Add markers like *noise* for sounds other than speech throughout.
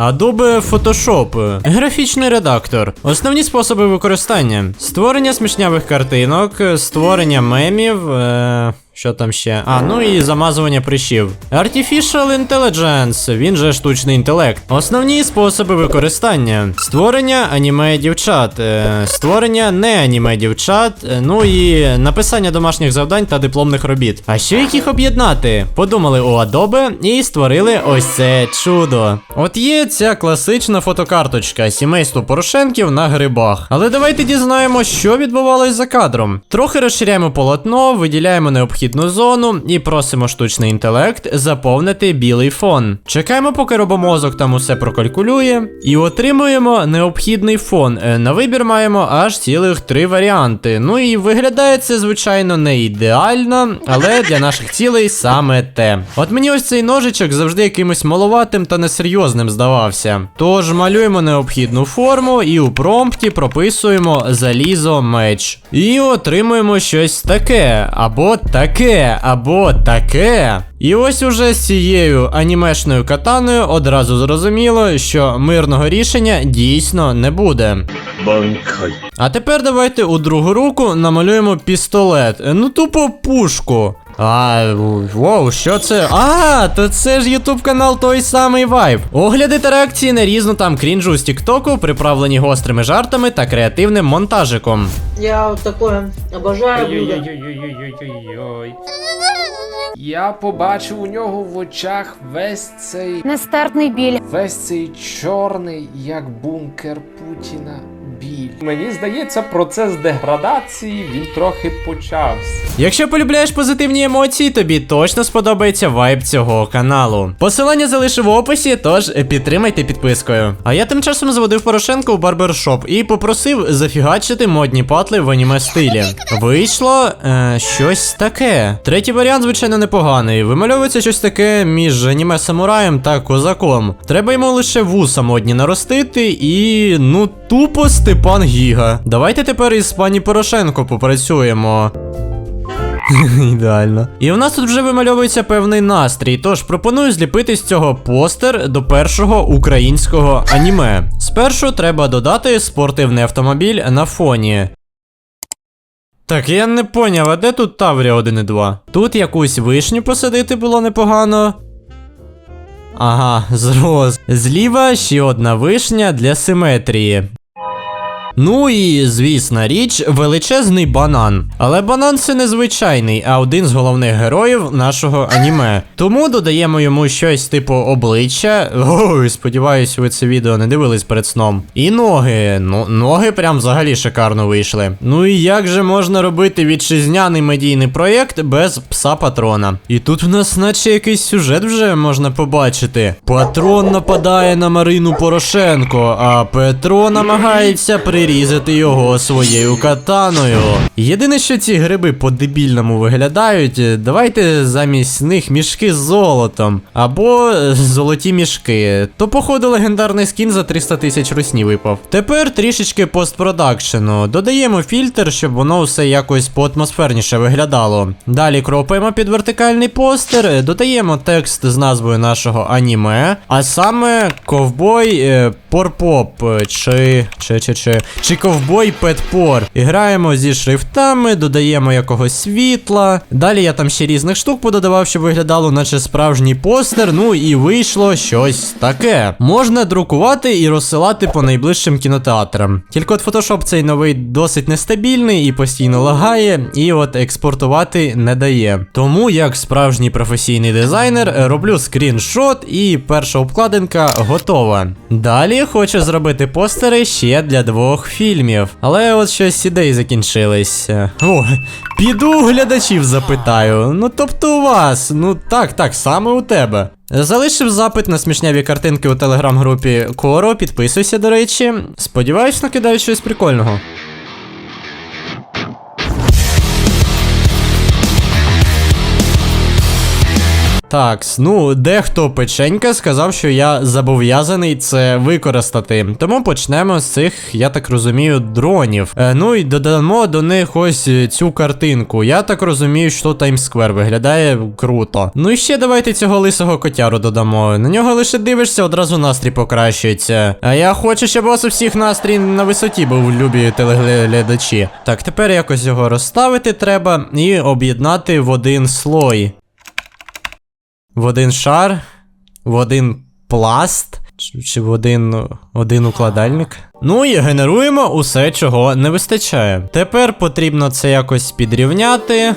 Adobe Photoshop, графічний редактор, основні способи використання: створення смішнявих картинок, створення мемів. Е... Що там ще? А, ну і замазування прищів. Artificial Intelligence, він же штучний інтелект. Основні способи використання: створення аніме дівчат, е, створення не аніме дівчат, е, ну і написання домашніх завдань та дипломних робіт. А що їх об'єднати? Подумали у Adobe і створили ось це чудо. От є ця класична фотокарточка сімейство Порошенків на грибах. Але давайте дізнаємо, що відбувалось за кадром. Трохи розширяємо полотно, виділяємо необхідну зону і просимо штучний інтелект заповнити білий фон. Чекаємо, поки робомозок там усе прокалькулює, і отримуємо необхідний фон. Е, На вибір маємо аж цілих три варіанти. Ну і виглядає це, звичайно, не ідеально, але для наших цілей саме те. От мені ось цей ножичок завжди якимось маловатим та несерйозним здавався. Тож малюємо необхідну форму і у промпті прописуємо залізо меч. І отримуємо щось таке, або таке, або таке. І ось уже з цією анімешною катаною одразу зрозуміло, що мирного рішення дійсно не буде. Банкай. А тепер давайте у другу руку намалюємо пістолет. Ну тупо пушку. А, воу, що це? А, то це ж ютуб канал той самий Vibe. Огляди та реакції на різну там крінжу з Тіктоку, приправлені гострими жартами та креативним монтажиком. Я вот такое обожаю. Я побачив у нього в очах весь цей Нестартний біль. весь цей чорний, як бункер Путіна. Біль. Мені здається, процес деградації він трохи почався. Якщо полюбляєш позитивні емоції, тобі точно сподобається вайб цього каналу. Посилання залишив в описі, тож підтримайте підпискою. А я тим часом заводив Порошенка у барбершоп і попросив зафігачити модні патли в аніме стилі. Вийшло е, щось таке. Третій варіант, звичайно, непоганий. Вимальовується щось таке між аніме самураєм та козаком. Треба йому лише вуса модні наростити і ну тупо Степан Гіга. Давайте тепер із пані Порошенко попрацюємо. *laughs* Ідеально. І у нас тут вже вимальовується певний настрій, тож пропоную зліпити з цього постер до першого українського аніме. Спершу треба додати спортивний автомобіль на фоні. Так, я не поняв, а де тут Таврія 1 і 2? Тут якусь вишню посадити було непогано. Ага, зроз. Зліва ще одна вишня для симетрії. Ну і звісна річ, величезний банан. Але банан це не звичайний, а один з головних героїв нашого аніме. Тому додаємо йому щось типу обличчя. Ой, сподіваюсь, ви це відео не дивились перед сном. І ноги. Ну, ноги прям взагалі шикарно вийшли. Ну і як же можна робити вітчизняний медійний проєкт без пса патрона? І тут в нас, наче якийсь сюжет вже можна побачити. Патрон нападає на Марину Порошенко, а Петро намагається прирізати його своєю катаною. Єдине, що ці гриби по-дебільному виглядають, давайте замість них мішки з золотом. Або е, золоті мішки. То, походу, легендарний скін за 300 тисяч русні випав. Тепер трішечки постпродакшену. Додаємо фільтр, щоб воно все якось поатмосферніше виглядало. Далі кропаємо під вертикальний постер, е, додаємо текст з назвою нашого аніме, а саме ковбой е, порпоп е, чи. чи чи чи чи ковбой петпор. І граємо зі шрифтами, додаємо якогось світла. Далі я там ще різних штук пододавав, щоб виглядало, наче справжній постер. Ну і вийшло щось таке. Можна друкувати і розсилати по найближчим кінотеатрам. Тільки от Photoshop цей новий досить нестабільний і постійно лагає, і от експортувати не дає. Тому, як справжній професійний дизайнер, роблю скріншот, і перша обкладинка готова. Далі хочу зробити постери ще для двох фільмів. Але от щось ідеї закінчились. О, піду глядачів запитаю. Ну тобто у вас, ну так, так, саме у тебе. Залишив запит на смішняві картинки у телеграм-групі Коро, підписуйся, до речі. Сподіваюсь, накидаю щось прикольного. Так, ну, дехто печенька сказав, що я зобов'язаний це використати. Тому почнемо з цих, я так розумію, дронів. Е, ну і додамо до них ось е, цю картинку. Я так розумію, що Таймсквер виглядає круто. Ну і ще давайте цього лисого котяру додамо. На нього лише дивишся, одразу настрій покращується. А я хочу, щоб у вас у всіх настрій на висоті був, любі телеглядачі. Так, тепер якось його розставити треба і об'єднати в один слой. В один шар, в один пласт, чи, в один, один укладальник. Ну і генеруємо усе, чого не вистачає. Тепер потрібно це якось підрівняти, е,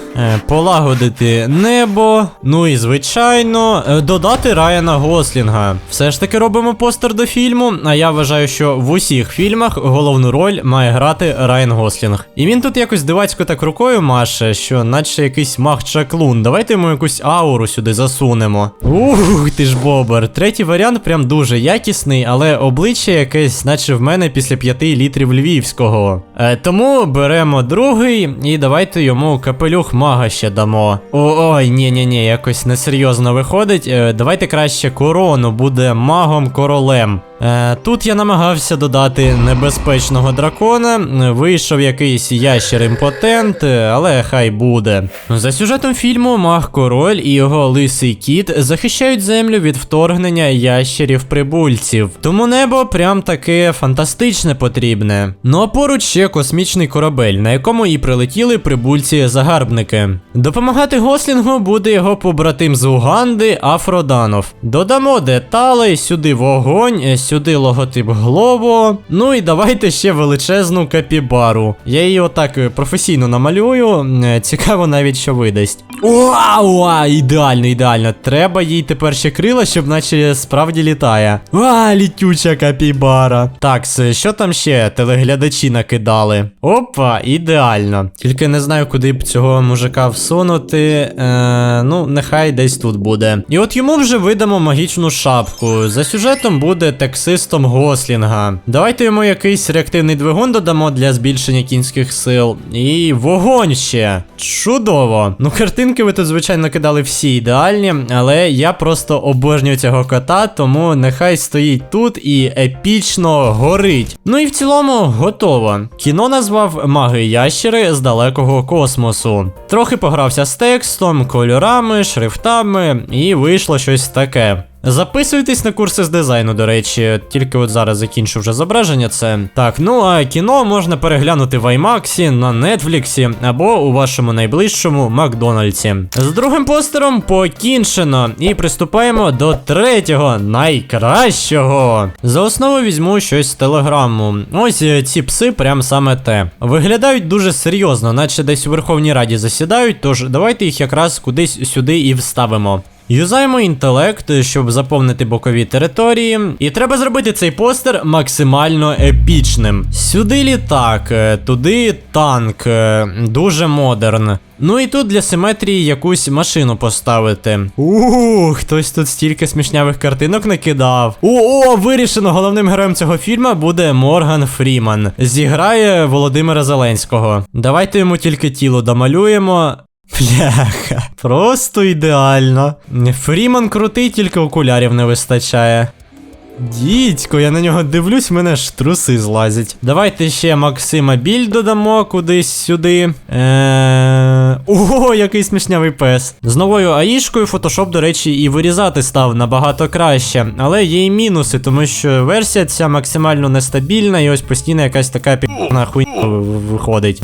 полагодити небо. Ну і звичайно, е, додати Райана Гослінга. Все ж таки робимо постер до фільму. А я вважаю, що в усіх фільмах головну роль має грати Райан Гослінг. І він тут якось дивацько так рукою маше, що наче якийсь мах чаклун. Давайте йому якусь ауру сюди засунемо. Ух, ти ж бобер. Третій варіант прям дуже якісний, але обличчя якесь, наче в мене після 5 літрів львівського. Е, тому беремо другий і давайте йому капелюх мага ще дамо. О, ой, ні, ні, ні, якось несерйозно виходить. Е, давайте краще корону буде магом королем. Е, тут я намагався додати небезпечного дракона. Вийшов якийсь ящер імпотент, е, але хай буде. За сюжетом фільму маг король і його лисий кіт захищають землю від вторгнення ящерів прибульців. Тому небо прям таке фантастичне потрібне. Ну а поруч ще космічний корабель, на якому і прилетіли прибульці-загарбники. Допомагати Гослінгу буде його побратим з Уганди Афроданов. Додамо деталей, сюди вогонь, е, сюди логотип Глово. Ну і давайте ще величезну капібару. Я її отак е, професійно намалюю. Е, Цікаво навіть, що видасть. Вау, ідеально, ідеально. Треба їй тепер ще крила, щоб наче справді літає. А, літюча капібара. Так, що там ще телеглядачі накидали? Опа, ідеально. Тільки не знаю, куди б цього мужика всунути. Е, ну, нехай десь тут буде. І от йому вже видамо магічну шапку. За сюжетом буде таксистом Гослінга. Давайте йому якийсь реактивний двигун додамо для збільшення кінських сил. І вогонь ще. Чудово. Ну, картинки ви тут, звичайно, кидали всі ідеальні, але я просто обожнюю цього кота, тому нехай стоїть тут і епічно горить. Ну і в цілому готово. Кіно назвав Маги ящери з далекого космосу. Трохи погрався з текстом, кольорами, шрифтами, і вийшло щось таке. Записуйтесь на курси з дизайну, до речі, тільки от зараз закінчу вже зображення це. Так, ну а кіно можна переглянути в IMAX, на Нетфліксі або у вашому найближчому Макдональдсі. З другим постером покінчено. І приступаємо до третього, найкращого. За основу візьму щось з телеграму. Ось е, ці пси прям саме те. Виглядають дуже серйозно, наче десь у Верховній Раді засідають, тож давайте їх якраз кудись сюди і вставимо. Юзаємо інтелект, щоб заповнити бокові території. І треба зробити цей постер максимально епічним. Сюди літак, е, туди танк, е, дуже модерн. Ну і тут для симетрії якусь машину поставити. Ууу, хтось тут стільки смішнявих картинок накидав. О, о, вирішено, головним героєм цього фільму буде Морган Фріман. Зіграє Володимира Зеленського. Давайте йому тільки тіло домалюємо. Бляха, просто ідеально. Фріман крутий, тільки окулярів не вистачає. Дідько, я на нього дивлюсь, мене ж труси злазять. Давайте ще Максима Біль додамо кудись сюди. Ого, який смішнявий пес. З новою аїшкою Photoshop, до речі, і вирізати став набагато краще. Але є і мінуси, тому що версія ця максимально нестабільна, і ось постійно якась така пі***на хуйня виходить.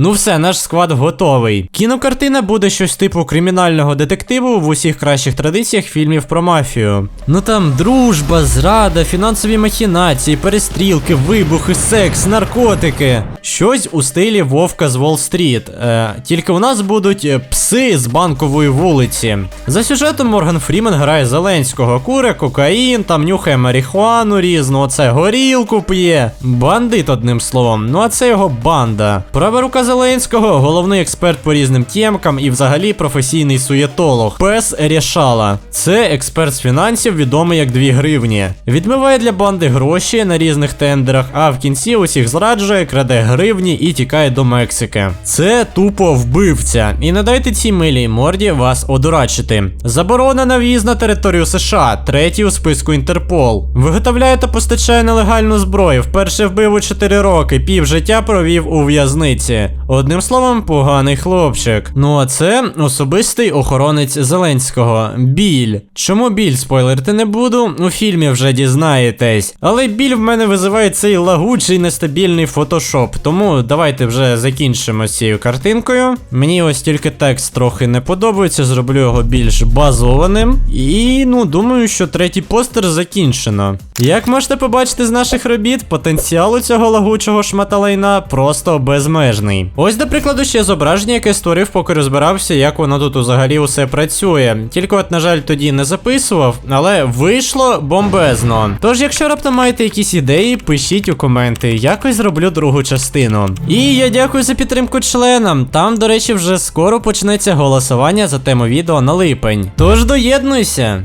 Ну все, наш склад готовий. Кінокартина буде щось типу кримінального детективу в усіх кращих традиціях фільмів про мафію. Ну там дружба, зрада, фінансові махінації, перестрілки, вибухи, секс, наркотики. Щось у стилі Вовка з Уолл-стріт. Е, тільки у нас будуть е, пси з банкової вулиці. За сюжетом Морган Фрімен грає Зеленського, куре, кокаїн, там нюхає марихуану різну, оце горілку п'є. Бандит, одним словом. Ну а це його банда. Права рука Зеленського головний експерт по різним тємкам і взагалі професійний суєтолог. Пес Рєшала. Це експерт з фінансів, відомий як 2 гривні. Відмиває для банди гроші на різних тендерах, а в кінці усіх зраджує, краде гривні і тікає до Мексики. Це тупо вбивця. І не дайте цій милій морді вас одурачити. Заборона на в'їзд на територію США, третій у списку Інтерпол. Виготовляє та постачає нелегальну зброю. Вперше вбив у 4 роки, пів життя провів у в'язниці. Одним словом, поганий хлопчик. Ну а це особистий охоронець Зеленського. Біль. Чому біль спойлерити не буду? У фільмі вже дізнаєтесь. Але біль в мене визиває цей лагучий нестабільний фотошоп. Тому давайте вже закінчимо з цією картинкою. Мені ось тільки текст трохи не подобається, зроблю його більш базованим. І ну думаю, що третій постер закінчено. Як можете побачити з наших робіт, потенціал у цього лагучого шматалайна просто безмежний. Ось, до прикладу, ще зображення, яке створив, поки розбирався, як воно тут взагалі усе працює. Тільки от, на жаль, тоді не записував, але вийшло бомбезно. Тож, якщо раптом маєте якісь ідеї, пишіть у коменти, якось зроблю другу частину. І я дякую за підтримку членам. Там, до речі, вже скоро почнеться голосування за тему відео на липень. Тож доєднуйся.